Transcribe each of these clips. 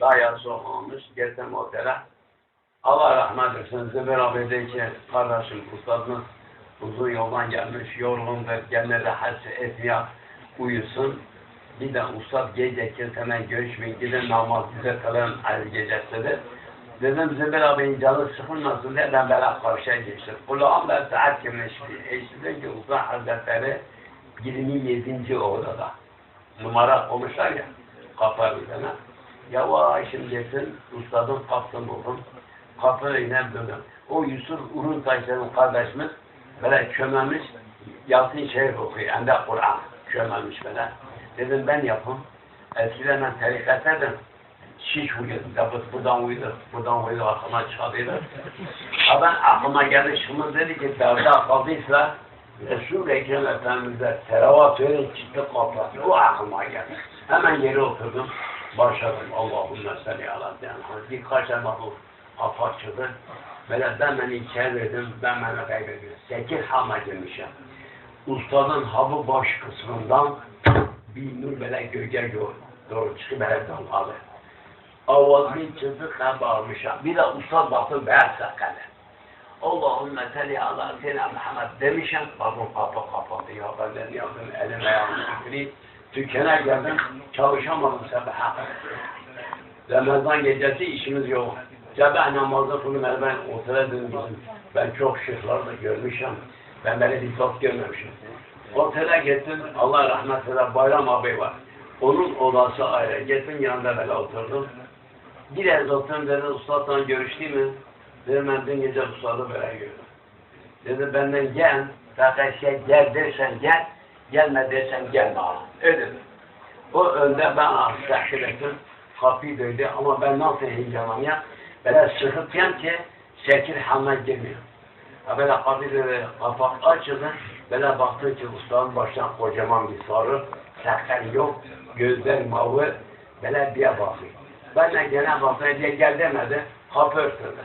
Daha yarısı olmamış. Gelsem otele. Allah rahmet etsin. Zübeyir abideki kardeşim, ustadımız uzun yoldan gelmiş, yorgundur, gene rahat etmeye uyusun. Bir de ustad gece kimseyle görüşmeyin, gidin namazınızı kılın ayrı gecesidir. Dedim Zübeyir abinin canı sıkılmasın diye ben böyle karşıya geçtim. Kulağım da saat girmişti. Eşittim ki Ustad Hazretleri 27. odada. Numara koymuşlar ya, kapı üzerine. Yavaş şimdisin, ustadın kapsın buldum. Kapı inen döndüm. O Yusuf Uruntaş'ın kardeşimiz böyle çömelmiş, Yasin Şerif okuyor, hem de Kur'an çömelmiş böyle. Dedim ben yapım. Eskiden ben tarikatedin. Şiş uyuyordum. Yapıp buradan uyudu, buradan uyudu, aklıma. Ha ben aklıma geldi, şunu dedi ki, derda kaldıysa, Resul-i Ekrem Efendimiz'e teravat öyle çıktı kapatı. O aklıma geldi. Hemen yere oturdum. Başladım. Allahümme salli ala yani. Birkaç tane bu kapı açıldı. Böyle ben beni içeri verdim. Ben beni kaybediyorum. Sekiz hama girmişim. Ustadın habı baş kısmından bir nur böyle gölge doğru, çıkıp böyle dalgalı. Avazını çıkıp ben bağırmışım. Bir de ustad baktım beyaz sakalı. Allahümme salli ala seyyidina Muhammed demişim. Bakın kapı kapattı ya ben ne yaptım elim ayağım titreyip dükkana geldim çalışamadım sabaha. Ramazan gecesi işimiz yok. Sabah namazda bunu ben otele bizim. Ben çok şıklar da görmüşüm. Ben böyle bir top görmemişim. Otele gittim. Allah rahmet eylesin. Bayram abi var. Onun odası ayrı. Gittim yanında böyle oturdum. Biraz oturdum dedi. Ustadla görüştü mü? Dedim ben dün gece ustadı böyle gördüm. Dedi benden gel. Fakat şey gel dersen gel. Gelme dersen gelme abi. Öyle. O önde ben tahsil ettim. Kapıyı döydü ama ben nasıl heyecanlanıyorum? Böyle sıkıntıyım ki şekil hamle girmiyor. Böyle kapıyı kapak açıldı. Böyle baktım ki ustanın baştan kocaman bir sarı, sakal yok, gözler mavi, böyle bir bakıyor. Ben de gene bakıyor diye gel demedi, kapı örtüldü.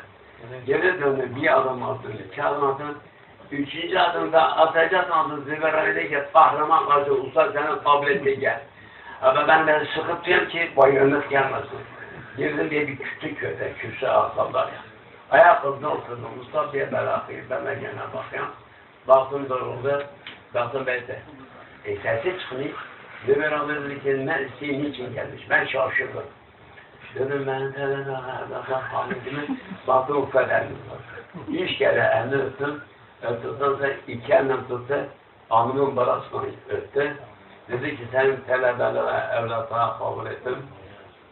Geri döndü, bir adım attım, iki adım attım. Üçüncü adımda atacak Ali ki kahraman karşı usta senin tabletine gel. Ama ben de sıkıntıyım ki bayırınız gelmesin. Girdim diye bir küçük köyde, kürsü asallar ya. Ayakkabıda oturdum, usta diye berakıyım, ben de gene bakıyorum. Baktım doğruldu, baktım beyde. E sesi. Zübeyir Ali dedi ki, ne, niçin gelmiş? Ben şaşırdım. Dedim ben tele bakar hamidimi, baktım o kadar var. Üç kere elini öptüm, sonra iki elim tuttu, alnımın barasını öptü. Dedi ki senin talebeleri evlatına kabul ettim.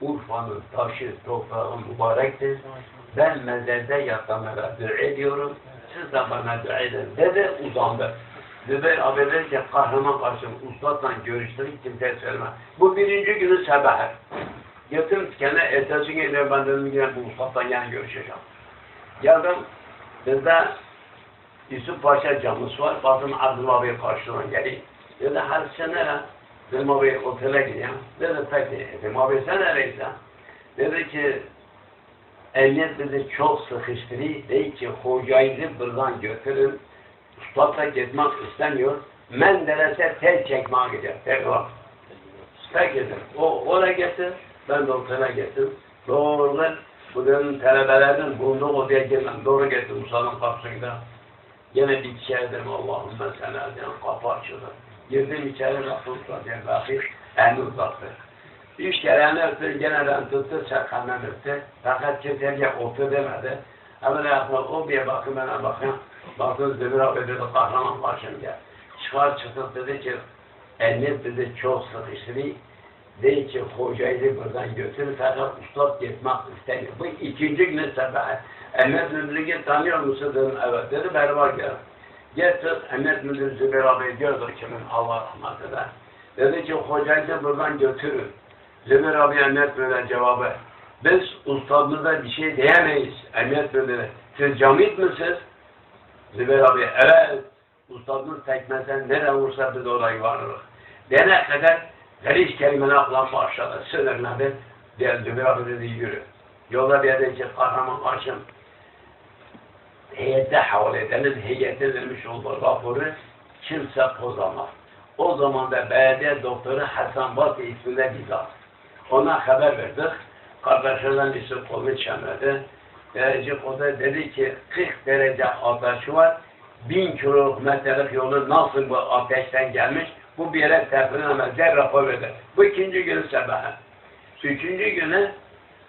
Urfa'nın taşı, toprağı mübarektir. Ben mezarda yatanlara dua ediyorum. Siz de bana dua edin. Dedi uzandı. Zübeyir abi dedi ki kahraman karşım ustadla görüştürüp kimseye söyleme. Bu birinci günü sabah. Gittim kendine ertesi gün ben dedim yine bu ustadla yani görüşeceğim. Geldim. Bizde Yusuf Paşa camısı var. Baktım Abdullah Bey karşıdan geliyor. Dedi her sene abi otele gidiyorum. Dedi peki. Abi sen nereysen? Dedi ki emniyet bizi çok sıkıştırıyor. Dedi ki hocayı buradan götürün. Ustadla gitmek istemiyor. Menderes'e tel çekmeye gidiyor. Tekrar. Peki. O oraya getir. Ben de otele gittim. Doğru bu benim talebelerinin bulunduğu odaya girmem. Doğru gittim Musa'nın kapısında. Yine bir içeri dedim Allahümme sen elden kapı açıldı. Girdim içeri baktım diye bakayım. Elini uzattı. Üç kere elini öptü, gene ben tuttu, çakandan öptü. Fakat kimseye otur demedi. Hemen ayakta o bir bakın bana bakın. Baktım Zümür abi dedi kahraman gel. Çıkar çıktık dedi ki elini dedi çok sıkıştırıyor. Dedi ki hocayı buradan götür fakat ustad gitmek istemiyor. Bu ikinci günü sabah. Emret Müdürlüğü tanıyor musun dedim. Evet dedi beraber gel. Getir Emret Müdürü Zübeyir abi diyordur kimin Allah rahmet eder. Dedi ki hocayı da buradan götürün. Zübeyir abi Emret Müdürü cevabı. Biz ustadımıza bir şey diyemeyiz. Emret Müdürü. Siz camit misiniz? Zübeyir abi evet. Ustadımız tekmesen nereye vursa biz orayı varırız. Dene kadar Geliş kelimene aklan başladı. Sınırladı. Diğer Zübeyir abi dedi yürü. Yolda bir yerde ki kahraman karşım heyette havale edeniz heyette vermiş olduğu raporu kimse bozamaz. O zaman da belediye doktoru Hasan Batı isminde bizzat. Ona haber verdik. kardeşlerden birisi kolunu çemredi. Derece koda dedi ki 40 derece ateşi var. 1000 kilometrelik yolu nasıl bu ateşten gelmiş? Bu bir yere tepkilemez. Der rapor eder. Bu ikinci günü sabahı. Üçüncü günü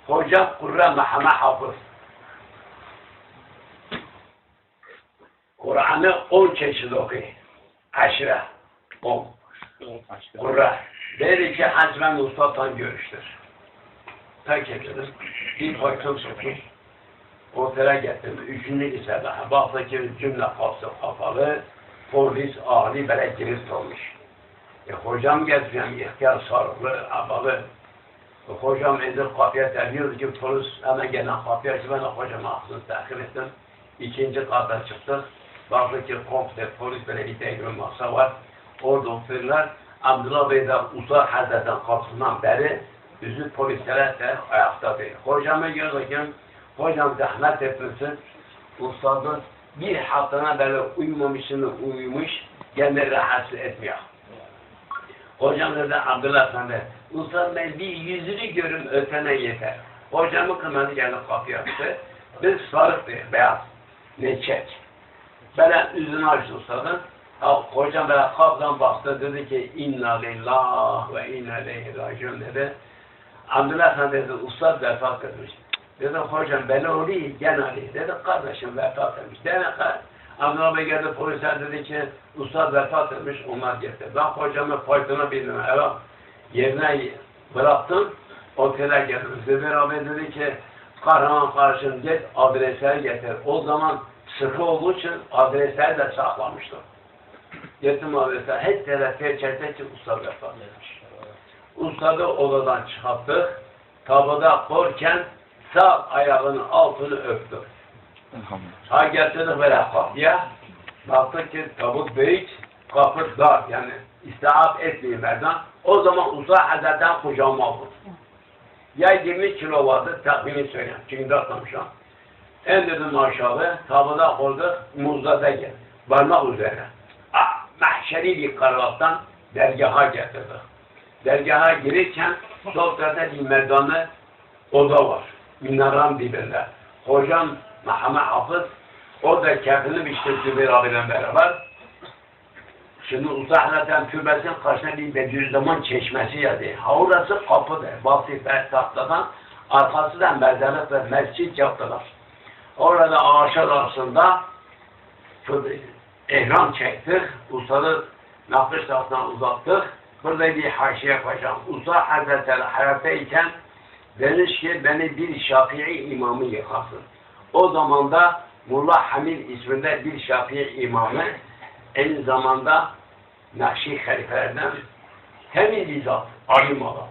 hocam Kurra Muhammed Hafız. Kur'an'ı 10 çeşit okuyor. Aşire. 10. Kurra. Dedi ki Hazmen Usta'dan görüştür. Tak ettim. Bir baktım soktum. Otele getirdim. Üçüncü ise daha. Baktı ki cümle kapsı kapalı. Polis ağlı böyle girift olmuş. E, hocam getireceğim. ihtiyar sarıklı, abalı. E, hocam indir kapıya terliyor ki polis hemen gelen kapıya açtı. Ben hocama aklını takip ettim. İkinci kata çıktık. Baktı ki komple polis tekrar masa var. Orada oturuyorlar. Abdullah Bey de Uzak Hazretleri'nin kapısından beri yüzü polislere de ayakta değil. Hocamı görürken hocam zahmet etmesin. Ustadın bir haftana böyle uyumamışını uyumuş, kendi rahatsız etmiyor. Hocam dedi Abdullah Efendi, Ustad Bey bir yüzünü görün ötene yeter. Hocamı kınadı geldi kapıya açtı. Biz sarık değil, beyaz. Ne çek. Böyle yüzünü açtı ustadın. Ya, hocam böyle kaptan baktı dedi ki inna lillah ve inna ileyhi raciun dedi. Abdullah dedi ustad vefat etmiş. Dedim hocam ben olayım gel Ali. Dedi kardeşim vefat etmiş. Dene kar. Abdullah Bey geldi polisler dedi ki ustad vefat etmiş onlar getirdi. Ben hocamı faytına bildim. Evet yerine bıraktım. Otele geldim. Zübeyir abi dedi ki kahraman karşın git adresleri getir. O zaman sıkı olduğu için adresleri de saklamıştım. Gittim adresler. Hep telefon çekti ki ustad vefat etmiş. Ustadı odadan çıkarttık. Tabuda korken sağ ayağının altını öptüm. Ha getirdik böyle kapıya. Baktık ki tabut büyük, kapı dar. Yani istihap etmiyor merdan. O zaman uzak hazretten kucağıma aldım. Ya 20 kilo vardı, takvimi söyleyeyim. Çünkü. En dedim aşağı, tabuda koyduk, muzda gel. Parmak üzerine. Ah, mahşeri bir kararlıktan dergaha getirdik. Dergaha girirken sol tarafta bir merdanlı oda var. Minaran dibinde. Hocam Muhammed Hafız orada kendini biçti Zübeyir abiyle beraber. Şimdi Uzahlat'ın türbesinin karşısına bir Bediüzzaman çeşmesi yazdı. Ha orası kapıdır. Vasıf tahtadan arkasından mezarlık ve mescit yaptılar. Orada ağaçlar arasında ehram çektik. Ustadı nakış tarafından uzattık. Burada bir haşiye yapacağım. Usta Hazretleri hayattayken demiş ki beni bir Şafii imamı yıkasın. O zaman da Mullah Hamid isminde bir Şafii imamı aynı zamanda Nakşi halifelerden temiz bir zat, alim adam.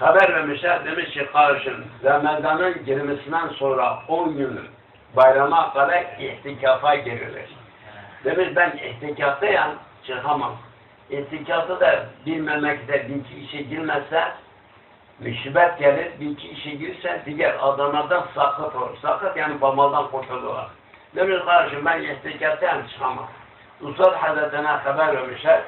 Haber vermişler, demiş ki karşın Ramazan'ın girmesinden sonra 10 gün bayrama kadar ihtikafa girilir. Demiş ben ihtikaftayım, çıkamam. İhtikafta da bir memlekete bir iki işe girmezse müşibet gelir, bir iki işe girse diğer adamlardan sakıt olur. Sakıt yani bamaldan kurtulurlar. Demiş kardeşim ben ihtikaftayım çıkamam. Ustad Hazretine haber vermişler.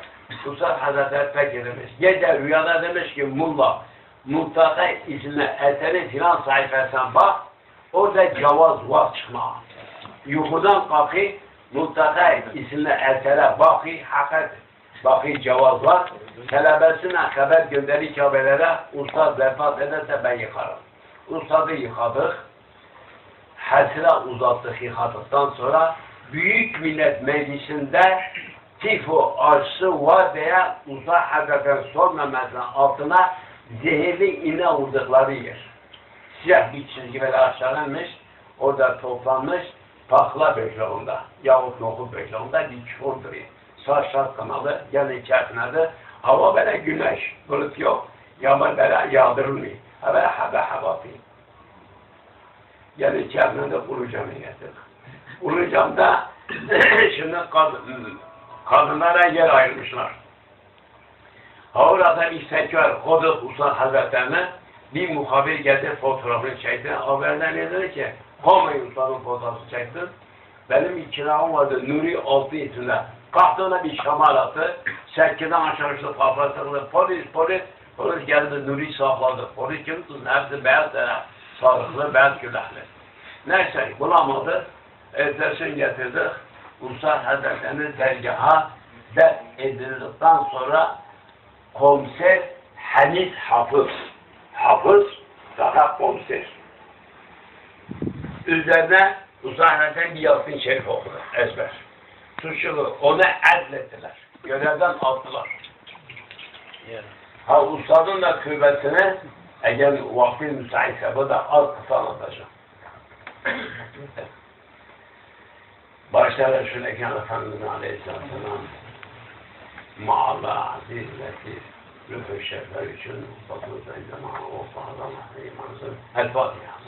Ustad Hazretleri pek demiş. Gece rüyada demiş ki Mulla Mutlaka isimli eserin filan sayfasına bak. Orada cevaz var çıkma. Yukarıdan kalkı mutlaka isimli esere bakı hakikat bakı cevaz var. Talebesine haber gönderi kabelere ustad vefat ederse ben yıkarım. Ustadı yıkadık. Hasire uzattık yıkadıktan sonra Büyük Millet Meclisi'nde tifo aşısı var uzak hakikaten son memesinin altına zehirli iğne vurdukları yer. Siyah bir çizgi böyle aşağılanmış, orada toplanmış, pakla bekleğinde, yahut nohut bekleğinde bir çukur duruyor. Saçlar kanalı, yani de hava böyle güneş, bulut yok, yağmur böyle yağdırılmıyor. Ha böyle hava hava değil. Yani kuru camı getirdik. Kuru camda şimdi kadın, kadınlara yer ayırmışlar. Orada bir sekör Koduk Usta Hazretlerine bir muhabir geldi fotoğrafını çekti. Haberden dedi ki Komay Usta'nın fotoğrafını çektim. Benim bir kiram vardı Nuri Altı isimde. Kalktığında bir şamar attı. Sekkiden aşağı uçtu kafasını polis polis Polis geldi Nuri sakladı. Polis kim tutun? Hepsi beyaz taraf. Sarıklı, beyaz külahlı. Neyse bulamadı. Ertesi getirdik. Ulusal Hazretleri dergaha def edildikten sonra komiser Hanis Hafız. Hafız fakat komiser. Üzerine Hazretleri bir Yasin Şerif okudu. Ezber. Suçlu onu azlettiler. Görevden attılar. Ha ustadın da kıymetini eğer vakti müsaitse bu da az kısa anlatacağım. Başta Resulü-i Efendimiz Aleyhisselam مع الله عزيز عزيزتي لوح الشفاء için فضلت عندما وصل في منزل الفاتحة.